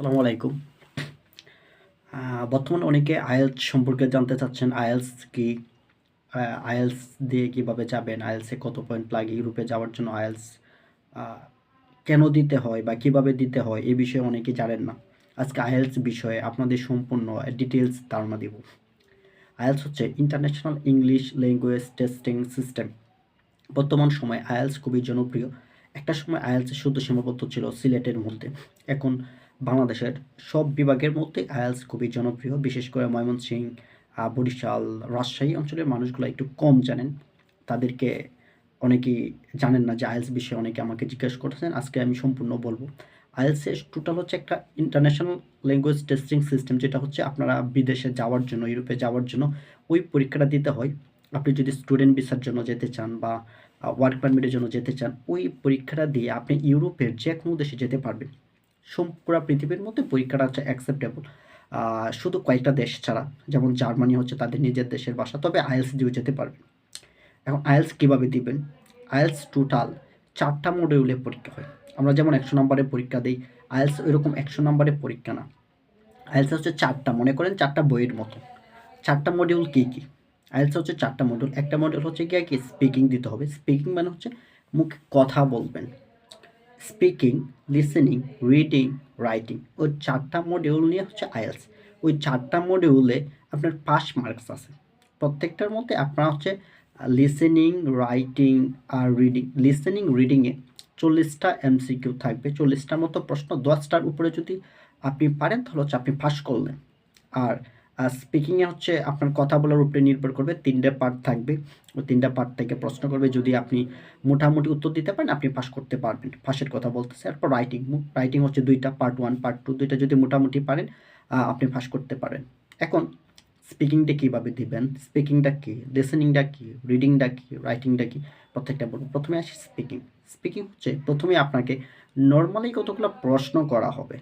আসসালামু আলাইকুম। বর্তমানে অনেকে আইএলস সম্পর্কে জানতে চাচ্ছেন, আইএলস কি আয়েলস দিয়ে কীভাবে যাবেন, আইএলসে কত পয়েন্ট লাগে, ইউরোপে যাওয়ার জন্য আইএলস কেন দিতে হয় বা কীভাবে দিতে হয়, এ বিষয়ে অনেকে জানেন না। আজকে আইএলস বিষয়ে আপনাদের সম্পূর্ণ ডিটেলস ধারণা দেব। আইএলস হচ্ছে international English language testing system বর্তমান সময়ে আইএলস খুবই জনপ্রিয়। একটা সময় আইএলস শুধু সীমাবদ্ধ ছিল সিলেটের মধ্যে। এখন বাংলাদেশের সব বিভাগের মধ্যে আইএলস খুবই জনপ্রিয়, বিশেষ করে ময়মনসিংহ বরিশাল, রাজশাহী অঞ্চলের মানুষগুলো একটু কম জানেন। তাদেরকে অনেকেই জানেন না যে আইএলস বিষয়ে অনেকে আমাকে জিজ্ঞেস করতেছেন, আজকে আমি সম্পূর্ণ বলব। আইএলসের টোটাল হচ্ছে একটা ইন্টারন্যাশনাল ল্যাঙ্গুয়েজ টেস্টিং সিস্টেম যেটা হচ্ছে আপনারা বিদেশে যাওয়ার জন্য, ইউরোপে যাওয়ার জন্য ওই পরীক্ষাটা দিতে হয়। আপনি যদি স্টুডেন্ট ভিসার জন্য যেতে চান বা ওয়ার্ক পারমিটের জন্য যেতে চান, ওই পরীক্ষাটা দিয়ে আপনি ইউরোপের যে কোনো দেশে যেতে পারবেন। পুরো পৃথিবীর মধ্যে পরীক্ষাটা হচ্ছে অ্যাকসেপ্টেবল শুধু কয়েকটা দেশ ছাড়া, যেমন জার্মানি হচ্ছে তাদের নিজের দেশের ভাষা, তবে আইএলস দিয়েও যেতে পারবেন এখন আইএলস কীভাবে দিবেন? আইএলস টোটাল চারটা মডিউলে পরীক্ষা হয়। আমরা যেমন একশো নম্বরের পরীক্ষা দিই, আইএলস ওইরকম একশো নম্বরের পরীক্ষা না। আইএলস হচ্ছে চারটা, মনে করেন চারটা বইয়ের মতো। চারটা মডিউল কী কী? আইএলস হচ্ছে চারটা মডিউল একটা মডিউল হচ্ছে গিয়ে কি? স্পিকিং দিতে হবে। স্পিকিং মানে হচ্ছে মুখে কথা বলবেন। স্পিকিং লিসেনিং রিডিং রাইটিং ওই চারটা মডিউল নিয়ে হচ্ছে আইএলস ওই চারটা মডিউলে আপনার পাস মার্কস আছে। প্রত্যেকটার মধ্যে আপনার হচ্ছে লিসেনিং রাইটিং আর রিডিং লিসেনিং রিডিংয়ে চল্লিশটা এমসিকিউ থাকবে। চল্লিশটার মতো প্রশ্ন দশটার উপরে যদি আপনি পারেন, তাহলে হচ্ছে আপনি পাস করলেন। আর স্পিকিংয়ে হচ্ছে আপনার কথা বলার উপরে নির্ভর করবে, তিনটে পার্ট থাকবে। ওই তিনটা পার্ট থেকে প্রশ্ন করবে, যদি আপনি মোটামুটি উত্তর দিতে পারেন, আপনি পাস করতে পারবেন। পাশের কথা বলতেছে, এরপর রাইটিং রাইটিং হচ্ছে দুইটা পার্ট ওয়ান পার্ট টু দুইটা যদি মোটামুটি পারেন আপনি পাস করতে পারেন। এখন স্পিকিংটা কীভাবে দিবেন? স্পিকিংটা কী? লিসেনিংটা কী? রিডিংটা কী? রাইটিংটা কী? প্রত্যেকটা বলব। প্রথমে আসি স্পিকিং স্পিকিং হচ্ছে প্রথমে আপনাকে নর্মালি কতগুলো প্রশ্ন করা হবে।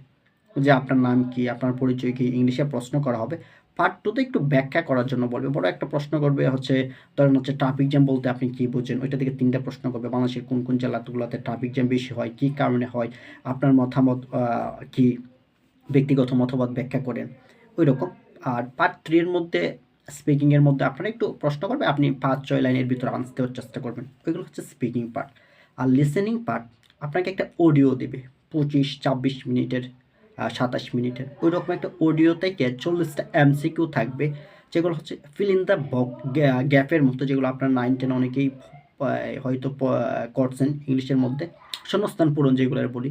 যে আপনার নাম কি? আপনার পরিচয় কি? ইংলিশে প্রশ্ন করা হবে। পার্ট টুতে একটু ব্যাখ্যা করার জন্য বলবে। বড় একটা প্রশ্ন করবে হচ্ছে, ধরেন হচ্ছে ট্রাফিক জ্যাম বলতে আপনি কি বোঝেন? ওইটা থেকে তিনটা প্রশ্ন করবে। বাংলাদেশের কোন কোন জেলাগুলোতে ট্রাফিক জ্যাম বেশি হয়? কী কারণে হয়? আপনার মতামত কি? ব্যক্তিগত মতামত ব্যাখ্যা করেন। ওই রকম আর পার্ট থ্রির মধ্যে স্পিকিংয়ের মধ্যে আপনারা একটু প্রশ্ন করবে, আপনি পাঁচ, ছয় লাইনের ভিতরে আনতে দেওয়ার চেষ্টা করবেন। ওইগুলো হচ্ছে স্পিকিং পার্ট আর লিসেনিং পার্ট আপনাকে একটা অডিও দেবে, পঁচিশ, ছাব্বিশ মিনিটের। সাতাশ মিনিটের। ওই রকম একটা অডিও থেকে চল্লিশটা এমসিকিউ থাকবে, যেগুলো হচ্ছে ফিল ইন দ্য গ্যাপের মতো, যেগুলো আপনার নাইন টেন অনেকেই হয়তো করছেন ইংলিশের মধ্যে। শূন্যস্থান পূরণ যেগুলো বলি।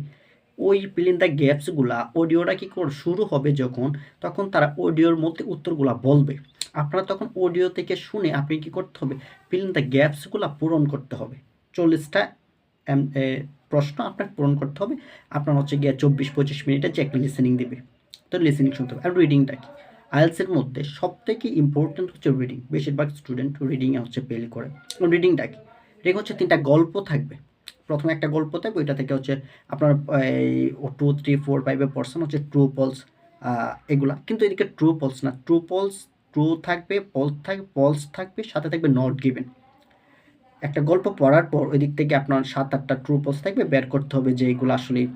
ওই ফিল ইন দ্য গ্যাপসগুলা অডিওটা কী করে, শুরু হবে যখন, তখন তারা অডিওর মধ্যে উত্তরগুলা বলবে। আপনারা তখন অডিও থেকে শুনে আপনি কি করতে হবে? ফিল ইন দ্য গ্যাপসগুলা পূরণ করতে হবে। চল্লিশটা প্রশ্ন আপনাকে পূরণ করতে হবে। আপনার হচ্ছে গিয়ে চব্বিশ পঁচিশ মিনিটে যে একটা লিসেনিং দেবে। তো লিসেনিং শুনতে হবে। আর রিডিংটা কি? আইএলসের মধ্যে সব থেকে ইম্পর্টেন্ট হচ্ছে রিডিং বেশিরভাগ স্টুডেন্ট রিডিংয়ে হচ্ছে ফেল করে। রিডিংটা কি? রিডিং হচ্ছে তিনটা গল্প থাকবে। প্রথমে একটা গল্প থাকবে, ওইটা থেকে হচ্ছে আপনার, এই টু থ্রি ফোর ফাইভে পড়ছেন হচ্ছে ট্রু পলস এগুলা। কিন্তু এদিকে ট্রু পলস না। ট্রু পলস ট্রু থাকবে পলস থাকবে পলস থাকবে, সাথে থাকবে নট গিভেন একটা গল্প পড়ার পর ওই দিক থেকে আপনার সাত, আটটা ট্রু পলস থাকবে। বের করতে হবে যে এইগুলো আসলে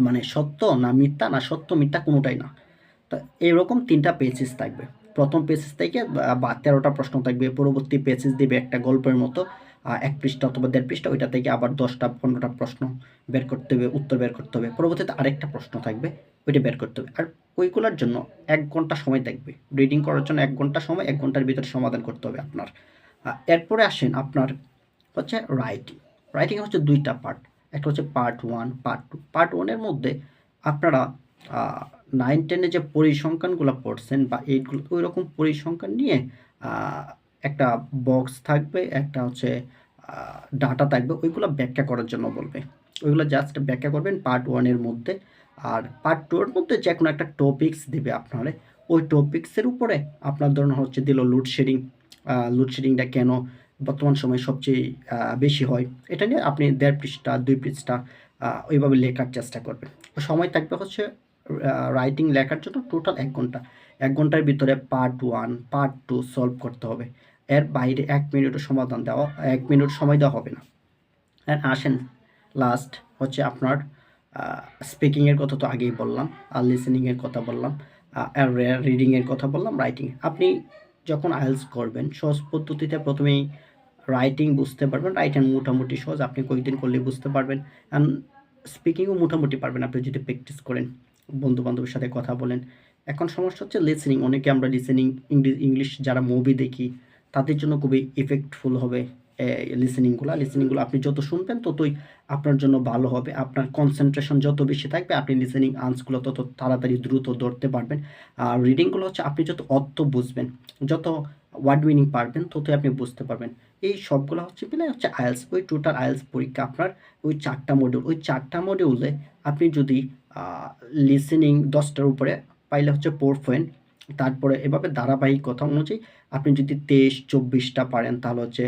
মানে সত্য না মিথ্যা, না সত্য, মিথ্যা কোনোটাই না। তো এরকম তিনটা পেজেস থাকবে। প্রথম পেজেস থেকে বা- তেরোটা প্রশ্ন থাকবে। পরবর্তী পেজেস দিবে একটা গল্পের মতো এক পৃষ্ঠা অথবা দেড় পৃষ্ঠা। ওইটা থেকে আবার দশটা, পনেরোটা প্রশ্ন বের করতে হবে, উত্তর বের করতে হবে। পরবর্তীতে আরেকটা প্রশ্ন থাকবে, ওইটা বের করতে হবে। আর ওইগুলোর জন্য এক ঘণ্টা সময় থাকবে। রিডিং করার জন্য এক ঘণ্টা সময়, এক ঘণ্টার ভিতরে সমাধান করতে হবে আপনার। এরপরে আসেন আপনার হচ্ছে রাইটিং রাইটিং হচ্ছে দুইটা পার্ট একটা হচ্ছে part one part two part ওয়ানের মধ্যে আপনারা নাইন টেনে যে পরিসংখ্যানগুলো পড়ছেন বা এইটগুলো ওই রকম পরিসংখ্যান নিয়ে একটা বক্স থাকবে, একটা হচ্ছে ডাটা থাকবে, ওইগুলো ব্যাখ্যা করার জন্য বলবে। ওইগুলো জাস্ট ব্যাখ্যা করবেন পার্ট ওয়ানের মধ্যে। আর পার্ট টু এর মধ্যে যে কোনো একটা টপিক্স দেবে আপনারে। ওই টপিক্সের উপরে আপনার ধরুন হচ্ছে দিল লোডশেডিং লোডশেডিংটা কেন বর্তমান সময়ে সবচেয়ে বেশি হয়, এটা নিয়ে আপনি দেড় পৃষ্ঠা, দুই পৃষ্ঠা ওইভাবে লেখার চেষ্টা করবেন। সময় থাকবে হচ্ছে রাইটিং লেখার জন্য টোটাল এক ঘণ্টা। এক ঘণ্টার ভিতরে part one part two solve করতে হবে। এর বাইরে এক মিনিটও সমাধান দেওয়া, এক মিনিট সময় দেওয়া হবে না। আর আসেন লাস্ট হচ্ছে আপনার স্পিকিংয়ের কথা তো আগেই বললাম, আর লিসেনিংয়ের কথা বললাম আর রিডিংয়ের কথা বললাম রাইটিং আপনি যখন আইএলস করবেন, সহজ পদ্ধতিতে প্রথমেই রাইটিং বুঝতে পারবেন। রাইটিং মোটামুটি সহজ, আপনি কয়েকদিন করলে বুঝতে পারবেন। অ্যান্ড স্পিকিংও মোটামুটি পারবেন, আপনি যদি প্র্যাকটিস করেন বন্ধু বান্ধবের সাথে কথা বলেন। এখন সমস্যা হচ্ছে লিসেনিং অনেকে আমরা লিসেনিং ইংলিশ যারা মুভি দেখি, তাদের জন্য খুবই ইফেক্টফুল হবে। লিসেনিংগুলো লিসেনিংগুলো আপনি যত শুনবেন ততই আপনার জন্য ভালো হবে। আপনার কনসেন্ট্রেশন যত বেশি থাকবে, আপনি লিসেনিং আনসগুলো তত তাড়াতাড়ি দ্রুত ধরতে পারবেন। আর রিডিংগুলো হচ্ছে আপনি যত অর্থ বুঝবেন, যত ওয়ার্ড মিনিং পারবেন, ততই আপনি বুঝতে পারবেন। এই সবগুলো হচ্ছে মিলে হচ্ছে আইএলস ওই টোটাল আয়েলস পরীক্ষা আপনার ওই চারটা মডিউল ওই চারটা মডিউলে আপনি যদি লিসেনিং দশটার উপরে পাইলে হচ্ছে ফোর পয়েন্ট তারপরে এভাবে ধারাবাহিক কথা অনুযায়ী আপনি যদি তেইশ, চব্বিশটা পারেন, তাহলে হচ্ছে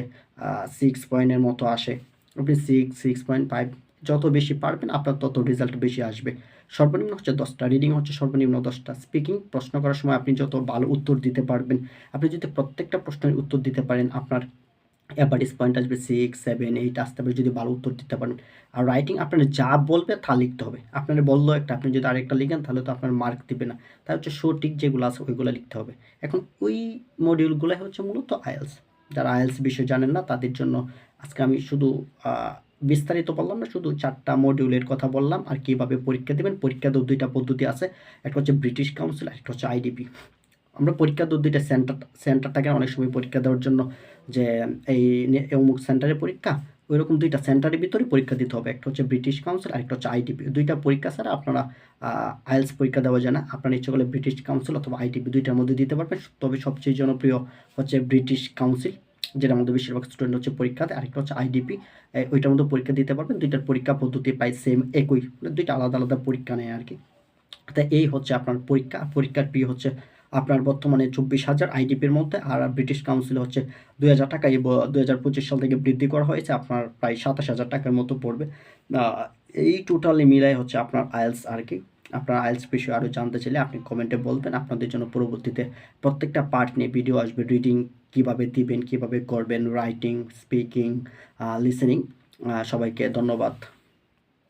সিক্স পয়েন্টের মতো আসে। আপনি সিক্স সিক্স পয়েন্ট ফাইভ যত বেশি পারবেন, আপনার তত রেজাল্ট বেশি আসবে। সর্বনিম্ন হচ্ছে দশটা রিডিং হচ্ছে সর্বনিম্ন দশটা। স্পিকিং প্রশ্ন করার সময় আপনি যত ভালো উত্তর দিতে পারবেন, আপনি যদি প্রত্যেকটা প্রশ্নের উত্তর দিতে পারেন, আপনার অ্যাভারেজ পয়েন্ট আসবে সিক্স সেভেন এইট আসতে পারে যদি ভালো উত্তর দিতে পারেন। আর রাইটিং আপনার যা বলবে তা লিখতে হবে। আপনার বলল একটা, আপনি যদি আরেকটা লিখেন তাহলে তো আপনার মার্ক দিবে না। তাই হচ্ছে সঠিক যেগুলো আছে ওইগুলো লিখতে হবে। এখন ওই মডিউলগুলো হচ্ছে মূলত আইএলস যারা আইএলস বিষয় জানেন না, তাদের জন্য আজকে আমি শুধু বিস্তারিত বললাম না, শুধু চারটা মডিউলের কথা বললাম। আর কীভাবে পরীক্ষা দেবেন পরীক্ষা তো দুইটা পদ্ধতি আছে। একটা হচ্ছে ব্রিটিশ কাউন্সিল আর একটা হচ্ছে আইডিপি আমরা পরীক্ষা তো দুইটা সেন্টার সেন্টারটাকে অনেক সময় পরীক্ষা দেওয়ার জন্য যে এই অমুক সেন্টারে পরীক্ষা ওই রকম দুইটা সেন্টারের ভিতরে পরীক্ষা দিতে হবে। একটা হচ্ছে ব্রিটিশ কাউন্সিল আর একটা হচ্ছে আইটিপি দুইটা পরীক্ষা ছাড়া আপনারা আইএলস পরীক্ষা দেওয়া যায় না। আপনার ইচ্ছে করলে ব্রিটিশ কাউন্সিল অথবা আইটিপি দুইটার মধ্যে দিতে পারবেন। তবে সবচেয়ে জনপ্রিয় হচ্ছে ব্রিটিশ কাউন্সিল যেটার মধ্যে বেশিরভাগ স্টুডেন্ট হচ্ছে পরীক্ষা পরীক্ষাতে। আরেকটা হচ্ছে আইডিপি ওইটার মধ্যে পরীক্ষা দিতে পারবেন। দুইটার পরীক্ষা পদ্ধতি প্রায় সেম একই। মানে দুইটা আলাদা আলাদা পরীক্ষা নেয় আর কি। তা এই হচ্ছে আপনার পরীক্ষা। পরীক্ষার ফি হচ্ছে আপনার বর্তমানে চব্বিশ হাজার আইডিপির মধ্যে, আর ব্রিটিশ কাউন্সিল হচ্ছে দুই হাজার টাকা এই দুই হাজার পঁচিশ সাল থেকে বৃদ্ধি করা হয়েছে, আপনার প্রায় সাতাশ হাজার টাকার মতো পড়বে। এই টোটালি মিলাই হচ্ছে আপনার আইএলস আর কি। আপনার আইএলস বিষয়ে আরও জানতে চাইলে আপনি কমেন্টে বলবেন, আপনাদের জন্য পরবর্তীতে প্রত্যেকটা পার্ট নিয়ে ভিডিও আসবে রিডিং কীভাবে দিবেন, কীভাবে করবেন রাইটিং স্পিকিং লিসেনিং সবাইকে ধন্যবাদ।